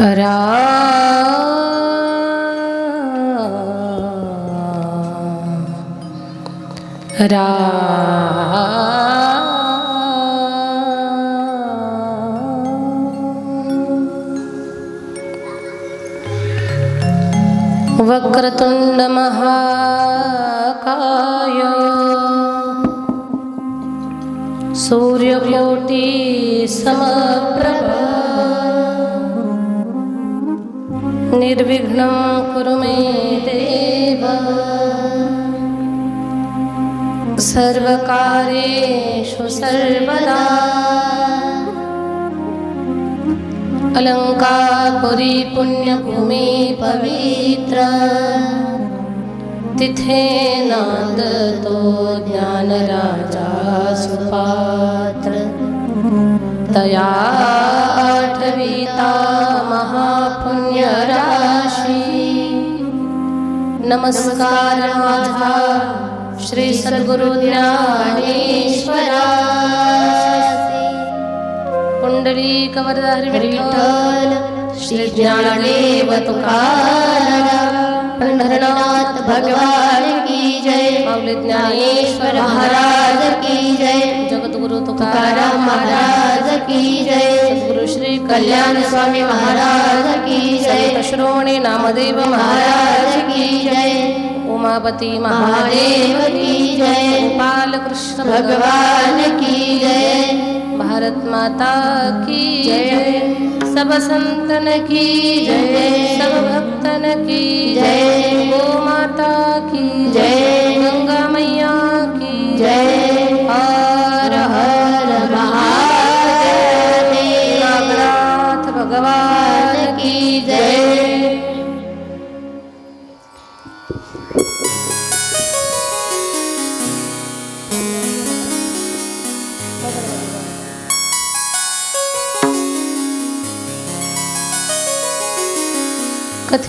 रा रा वक्रतुण्डमहाकाय सूर्यकोटिसमप्रभा निर्विघ्नं कुरु मे देव। सर्वकार्येषु सर्वदा। अलङ्कारपुरी पुण्यभूमी पवित्र। तिथे नांदतो ज्ञानराजा सुपात्र। तया महापुण्यराशी। नमस्कार माझा श्री सद्गुरु ज्ञानेश्वरा कुंडली कवरधारी विठ्ठल श्री ज्ञानदेव तुकाराम। पंढरनाथ भगवान ज्ञानेश्वर महाराज की जय जगद्गुरु तुकाराम महाराज की जय सद्गुरु श्री कल्याण स्वामी महाराज की जय श्रोणी नामदेव महाराज की जय उमापती महादेव की जय बालकृष्ण भगवान की जय भारत माता की जय। जय सब संतन की जय सब भक्तन की जय। गो माता की जय।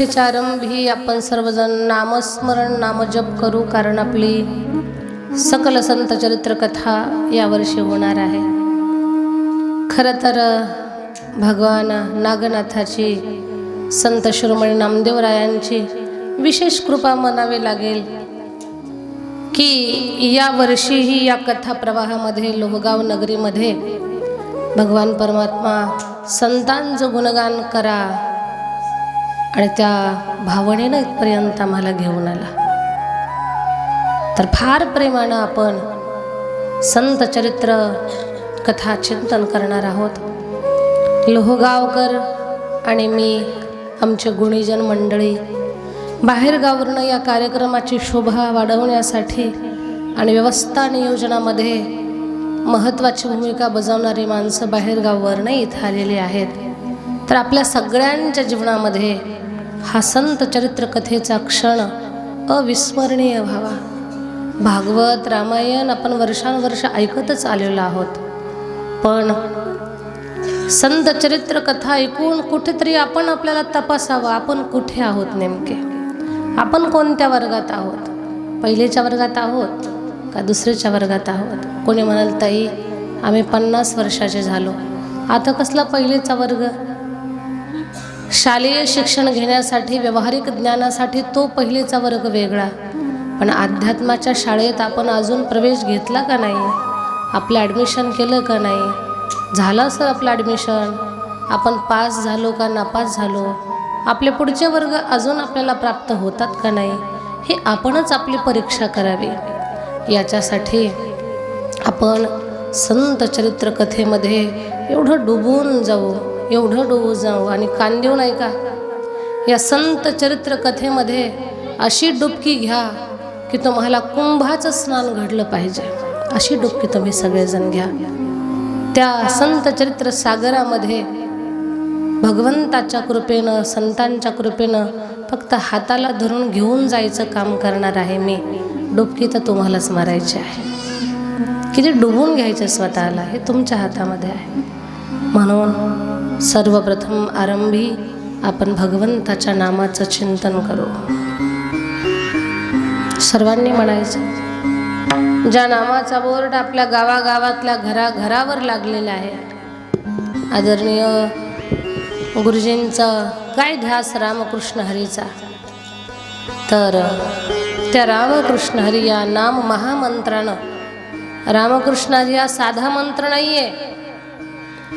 कथेच्या आरंभी आपण सर्वजण नामस्मरण नामजप करू कारण आपली सकल संत चरित्र कथा यावर्षी होणार आहे. खरं तर भगवान नागनाथाची संत शिरोमणी नामदेवरायांची विशेष कृपा म्हणावी लागेल की यावर्षीही या कथा प्रवाहामध्ये लोहगाव नगरीमध्ये भगवान परमात्मा संतांचं गुणगान करा. आणि त्या भावनेनं इथपर्यंत आम्हाला घेऊन आला. तर फार प्रेमानं आपण संत चरित्र कथा चिंतन करणार आहोत. लोहगावकर आणि मी आमचे गुणीजन मंडळी बाहेरगाववरनं या कार्यक्रमाची शोभा वाढवण्यासाठी आणि व्यवस्था नियोजनामध्ये महत्त्वाची भूमिका बजावणारी माणसं बाहेरगाववरनं इथं आलेली आहेत. तर आपल्या सगळ्यांच्या जीवनामध्ये हा संत चरित्र कथेचा क्षण अविस्मरणीय व्हावा. भागवत रामायण आपण वर्षानुवर्ष ऐकतच आलेलो आहोत. पण संत चरित्र कथा ऐकून कुठेतरी आपण आपल्याला तपासावं आपण कुठे आहोत नेमके? आपण कोणत्या वर्गात आहोत? पहिलेच्या वर्गात आहोत का दुसऱ्याच्या वर्गात आहोत? कोणी म्हणाल ताई आम्ही पन्नास वर्षाचे झालो. आता कसला पहिलेचा वर्ग? शालेय शिक्षण घेण्यासाठी व्यावहारिक ज्ञानासाठी तो पहिलेचा वर्ग वेगळा. पण अध्यात्माच्या शाळेत आपण अजून प्रवेश घेतला का नाही? आपलं ॲडमिशन केलं का नाही? झालं सर आपलं ॲडमिशन आपण पास झालो का नापास झालो? आपले पुढचे वर्ग अजून आपल्याला प्राप्त होतात का नाही? हे आपणच आपली परीक्षा करावी. याच्यासाठी आपण संत चरित्र कथेमध्ये एवढं डुबून जाऊ. एवढं डोबू जाऊ आणि कान देऊ नाही का? या संत चरित्र कथेमध्ये अशी डुबकी घ्या की तुम्हाला कुंभाचं स्नान घडलं पाहिजे. अशी डुबकी तुम्ही सगळेजण घ्या. त्या संत चरित्र सागरामध्ये भगवंताच्या कृपेनं संतांच्या कृपेनं फक्त हाताला धरून घेऊन जायचं काम करणार आहे मी. डुबकी तर तुम्हालाच मारायची आहे. किती डुबून घ्यायचं स्वतःला? हे तुमच्या हातामध्ये आहे. म्हणून सर्वप्रथम आरंभी आपण भगवंताच्या नामाचं चिंतन करू. सर्वांनी म्हणायचं ज्या नामाचा बोर्ड आपल्या गावागावातल्या घराघरावर लागलेला आहे आदरणीय गुरुजींचं काय ध्यास रामकृष्ण हरीचा तर त्या रामकृष्ण हरी या नाम महामंत्रानं रामकृष्ण हरी हा साधा मंत्र नाही आहे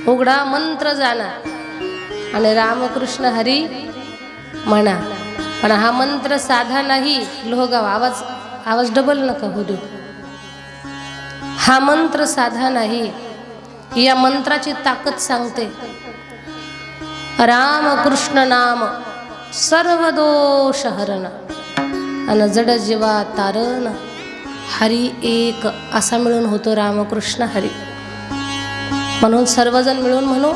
उघडा मंत्र जाणार आणि रामकृष्ण हरी म्हणा. पण हा मंत्र साधा नाही लोहगाव. आवाज आवाज डबल नका होऊ देऊ. हा मंत्र साधा नाही या मंत्राची ताकद सांगते. रामकृष्ण नाम सर्व दोष हरण आणि जड जीवा तारण हरी एक असा मिळून होतो रामकृष्ण हरी. म्हणून सर्वजण मिळून म्हणू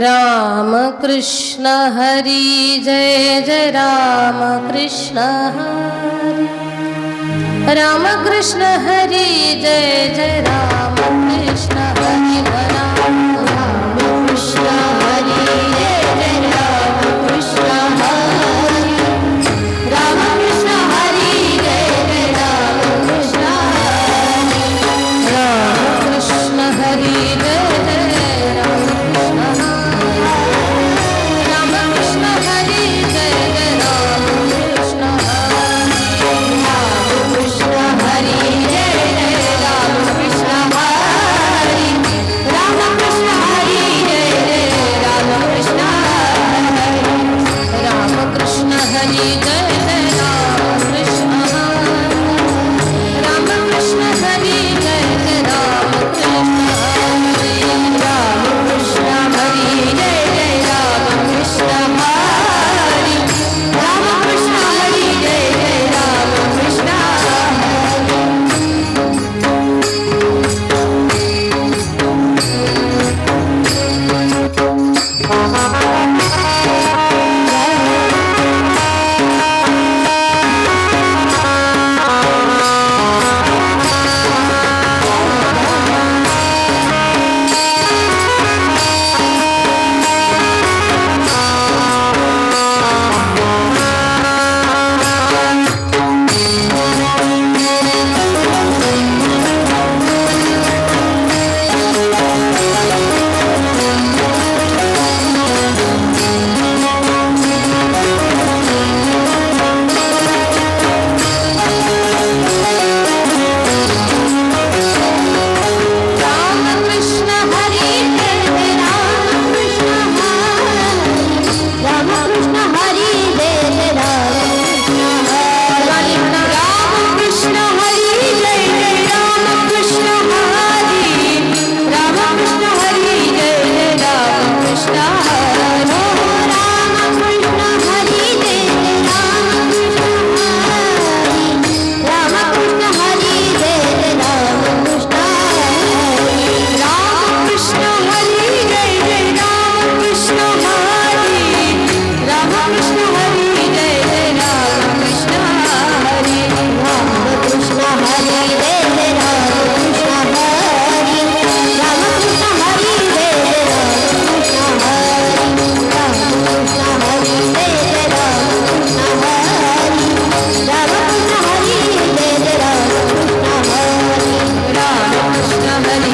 राम कृष्ण हरी जय जय राम कृष्ण हरी। राम कृष्ण हरी जय जय राम कृष्ण हरी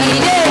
Martinez.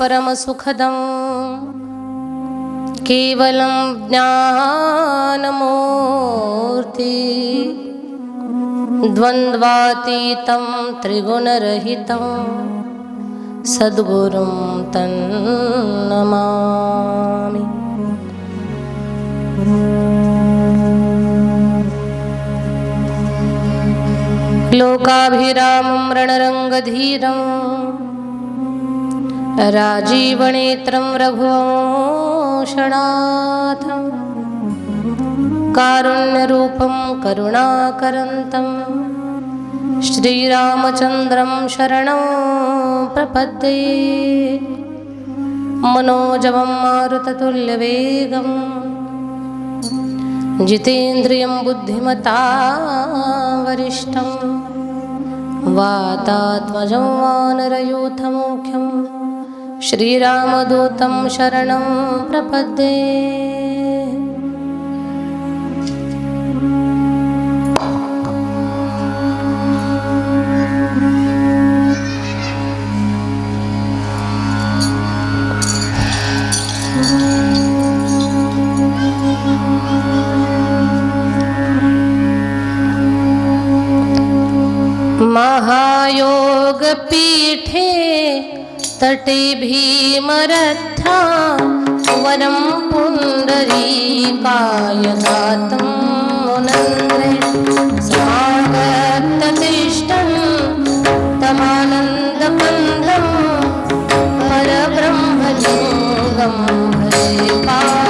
परमसुखदं केवलं ज्ञानमूर्ति। द्वन्द्वातीतं त्रिगुणरहितं। सद्गुरुं तन्नमामि लोकाभिरामं रणरङ्गधीरम्। राजीवनेत्रं रघुवंशनाथं कारुण्यरूपं करुणाकरन्तं श्रीरामचन्द्रं शरणं प्रपद्ये मनोजवं मारुततुल्यवेगम् जितेन्द्रियं बुद्धिमता वरिष्ठं वातात्मजं वानरयूथमुख्यं श्रीरामदूतं शरणं प्रपद्ये। महायोगपीठे तटे भीमरथा वरं पुण्डरीकाय दातं मुनन्द्रे स्वागततिष्ठन् तमानन्दबन्धं परब्रह्मलिङ्गं हरे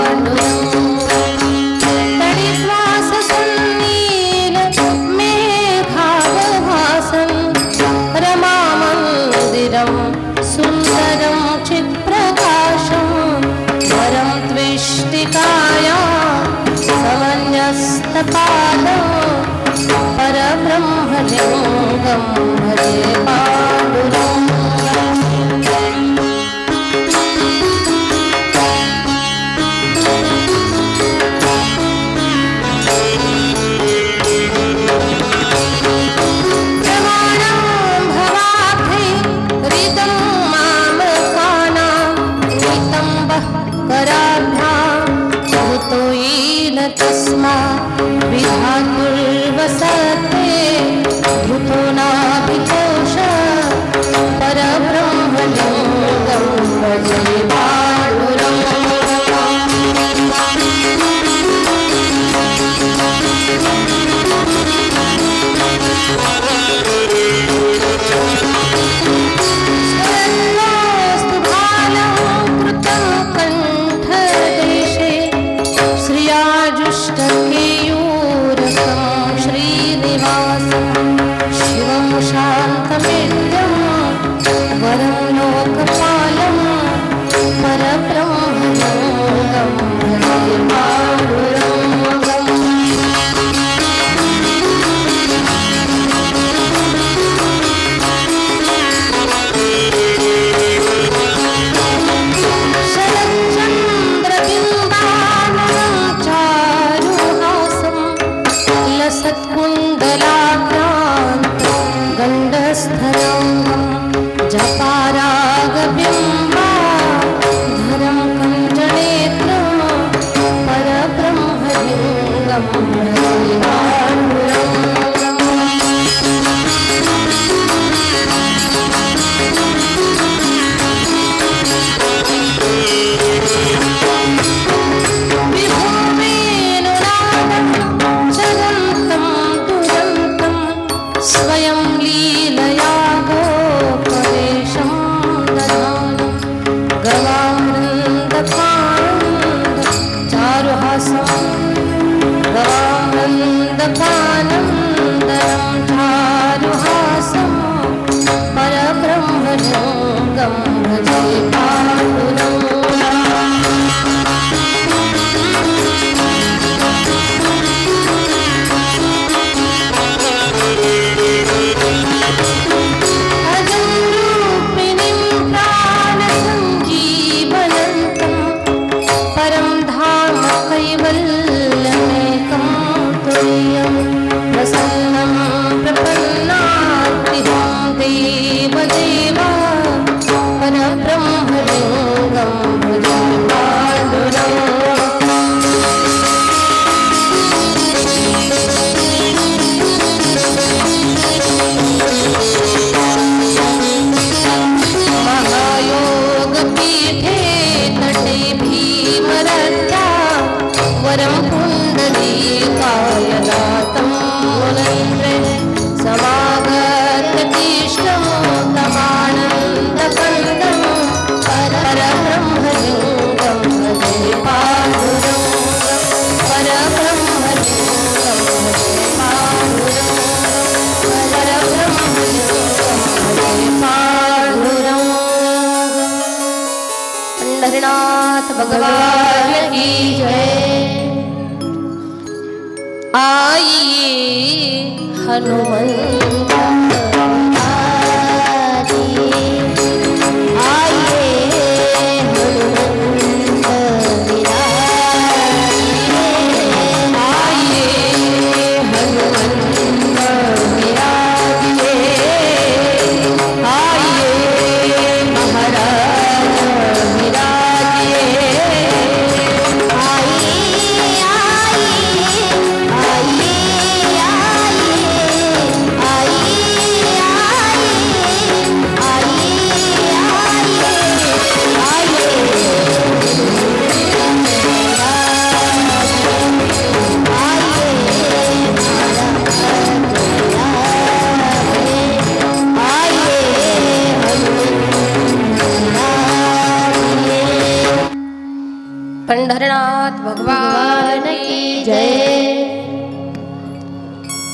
आई हनुमंत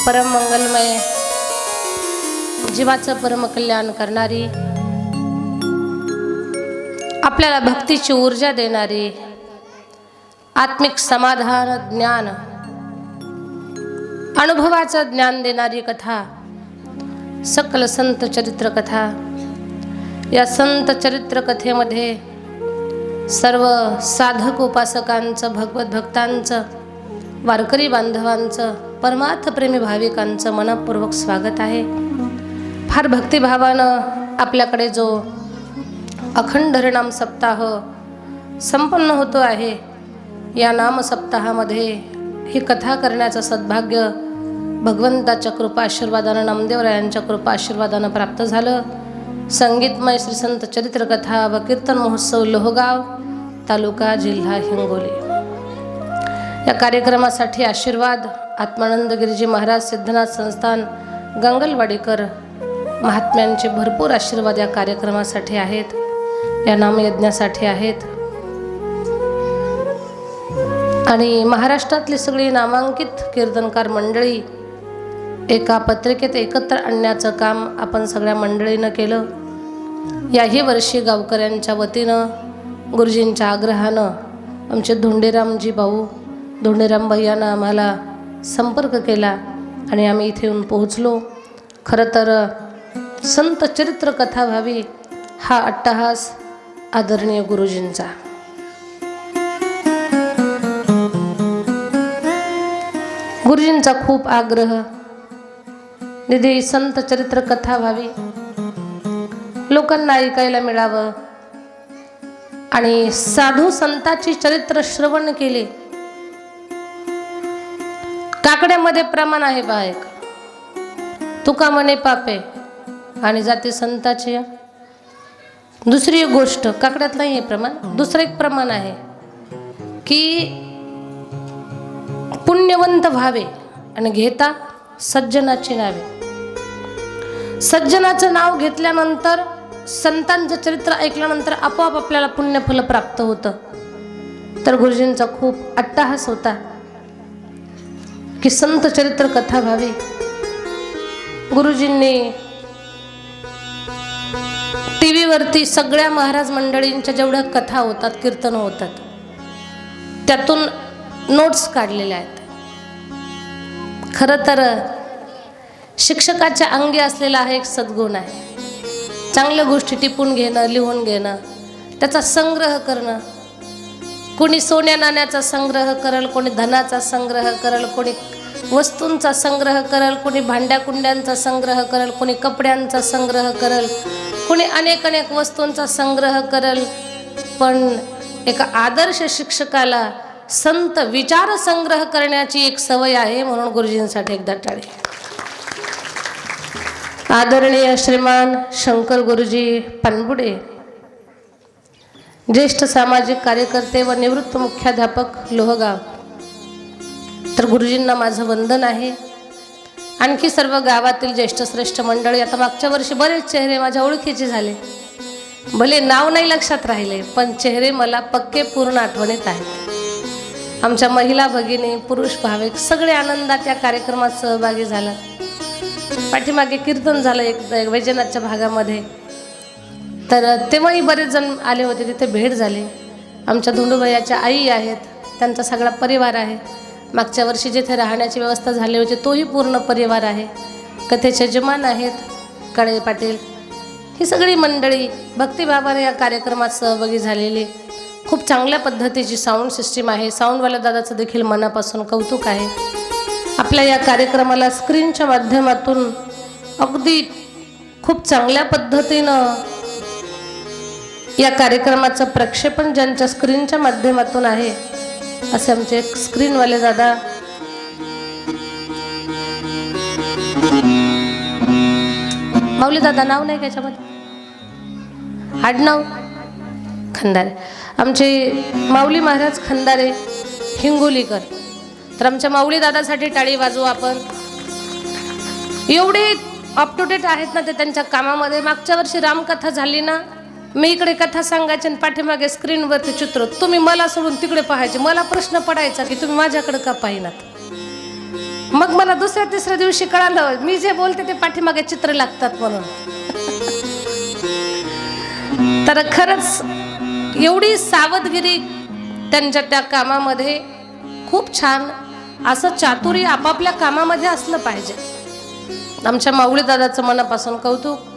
परम मंगलमय जीवाचं परमकल्याण करणारी आपल्याला भक्तीची ऊर्जा देणारी आत्मिक समाधान ज्ञान अनुभवाचं ज्ञान देणारी कथा सकल संत चरित्र कथा. या संत चरित्र कथेमध्ये सर्व साधक उपासकांचं भगवत भक्तांचं वारकरी बांधवांचं परमार्थप्रेमी भाविकांचं मनपूर्वक स्वागत आहे. फार भक्तिभावानं आपल्याकडे जो अखंड हरिणाम सप्ताह संपन्न होतो आहे या नाम सप्ताहामध्ये ही कथा करण्याचं सद्भाग्य भगवंताच्या कृपा आशीर्वादानं नामदेवरायांच्या कृपा आशीर्वादानं प्राप्त झालं. संगीतमय श्री संत चरित्रकथा व कीर्तन महोत्सव लोहगाव तालुका जिल्हा हिंगोली. या कार्यक्रमासाठी आशीर्वाद आत्मानंद गिरीजी महाराज सिद्धनाथ संस्थान गंगलवाडीकर महात्म्यांचे भरपूर आशीर्वाद या कार्यक्रमासाठी आहेत. या नामयज्ञासाठी आहेत. आणि महाराष्ट्रातली सगळी नामांकित कीर्तनकार मंडळी एका पत्रिकेत एकत्र आणण्याचं काम आपण सगळ्या मंडळीनं केलं. याही वर्षी गावकऱ्यांच्या वतीनं गुरुजींच्या आग्रहानं आमचे धोंडेरामजी भाऊ धोंडेराम भैयानं आम्हाला संपर्क केला आणि आम्ही इथे येऊन पोहोचलो. खरं तर संत चरित्र कथा व्हावी हा अट्टहास आदरणीय गुरुजींचा. गुरुजींचा खूप आग्रह. निधी संत चरित्र कथा व्हावी लोकांना ऐकायला मिळावं. आणि साधू संताची चरित्र श्रवण केले. काकड्यामध्ये प्रमाण आहे बायक तुका म्हणे पापे. आणि जाते संताची. दुसरी एक गोष्ट काकड्यात नाही आहे प्रमाण दुसरं एक प्रमाण आहे की पुण्यवंत व्हावे आणि घेता सज्जनाची नावे. सज्जनाचं नाव घेतल्यानंतर संतांचं चरित्र ऐकल्यानंतर आपोआप आपल्याला पुण्यफल प्राप्त होतं. तर गुरुजींचा खूप अट्टाहास होता. की संत चरित्र कथा व्हावी. गुरुजींनी टी व्हीवरती सगळ्या महाराज मंडळींच्या जेवढ्या कथा होतात कीर्तन होतात त्यातून नोट्स काढलेल्या आहेत. खरं तर शिक्षकाच्या अंगी असलेला हा एक सद्गुण आहे. चांगल्या गोष्टी टिपून घेणं लिहून घेणं त्याचा संग्रह करणं कोणी सोन्या नाण्याचा संग्रह करल कोणी धनाचा संग्रह करल कोणी वस्तूंचा संग्रह करल कोणी भांड्या कुंड्यांचा संग्रह करल कोणी कपड्यांचा संग्रह करल कोणी अनेक अनेक वस्तूंचा संग्रह करल. पण एका आदर्श शिक्षकाला संत विचार संग्रह करण्याची एक सवय आहे म्हणून गुरुजींसाठी एकदा टाळे आदरणीय श्रीमान शंकर गुरुजी पानबुडे ज्येष्ठ सामाजिक कार्यकर्ते व निवृत्त मुख्याध्यापक लोहगाव. तर गुरुजींना माझं वंदन आहे. आणखी सर्व गावातील ज्येष्ठ श्रेष्ठ मंडळी आता मागच्या वर्षी बरेच चेहरे माझ्या ओळखीचे झाले. भले नाव नाही लक्षात राहिले पण चेहरे मला पक्के पूर्ण आठवणीत आहेत. आमच्या महिला भगिनी पुरुष भाविक सगळे आनंदात या कार्यक्रमात सहभागी झाला. पाठीमागे कीर्तन झालं एक एक वैजनाथच्या भागामध्ये. तर तेव्हाही बरेच जण आले होते तिथे भेट झाली. आमच्या धोंडूबाईच्या आई आहेत त्यांचा सगळा परिवार आहे. मागच्या वर्षी जिथे राहण्याची व्यवस्था झाली होती तोही पूर्ण परिवार आहे. कथेचे यजमान आहेत काळे पाटील. ही सगळी मंडळी भक्तिभावाने या कार्यक्रमात सहभागी झालेली. खूप चांगल्या पद्धतीची साऊंड सिस्टीम आहे. साऊंडवाल्या दादाचं देखील मनापासून कौतुक आहे. आपल्या या कार्यक्रमाला स्क्रीनच्या माध्यमातून अगदी खूप चांगल्या पद्धतीनं या कार्यक्रमाचं प्रक्षेपण ज्यांच्या स्क्रीनच्या माध्यमातून आहे असे आमचे स्क्रीनवाले दादा. माऊली दादा नाव नाही त्याच्यामध्ये याच्यामध्ये? आडनाव खंदारे. आमचे माऊली महाराज खंदारे हिंगोलीकर. तर आमच्या माऊली दादासाठी टाळी वाजवू आपण. एवढे अप टू डेट आहेत ना ते त्यांच्या कामामध्ये. मागच्या वर्षी रामकथा झाली ना मी इकडे कथा सांगायची आणि पाठीमागे स्क्रीनवरती चित्र तुम्ही मला सोडून तिकडे पाहायचे. मला प्रश्न पडायचा की तुम्ही माझ्याकडे का पाहिनात मग मला दुसऱ्या तिसऱ्या दिवशी कळालं मी जे बोलते ते पाठीमागे चित्र लागतात म्हणून. तर खरंच एवढी सावधगिरी त्यांच्या त्या कामामध्ये खूप छान असं चातुर्य आपापल्या कामामध्ये असलं पाहिजे. आमच्या माऊळी दादाचं मनापासून कौतुक.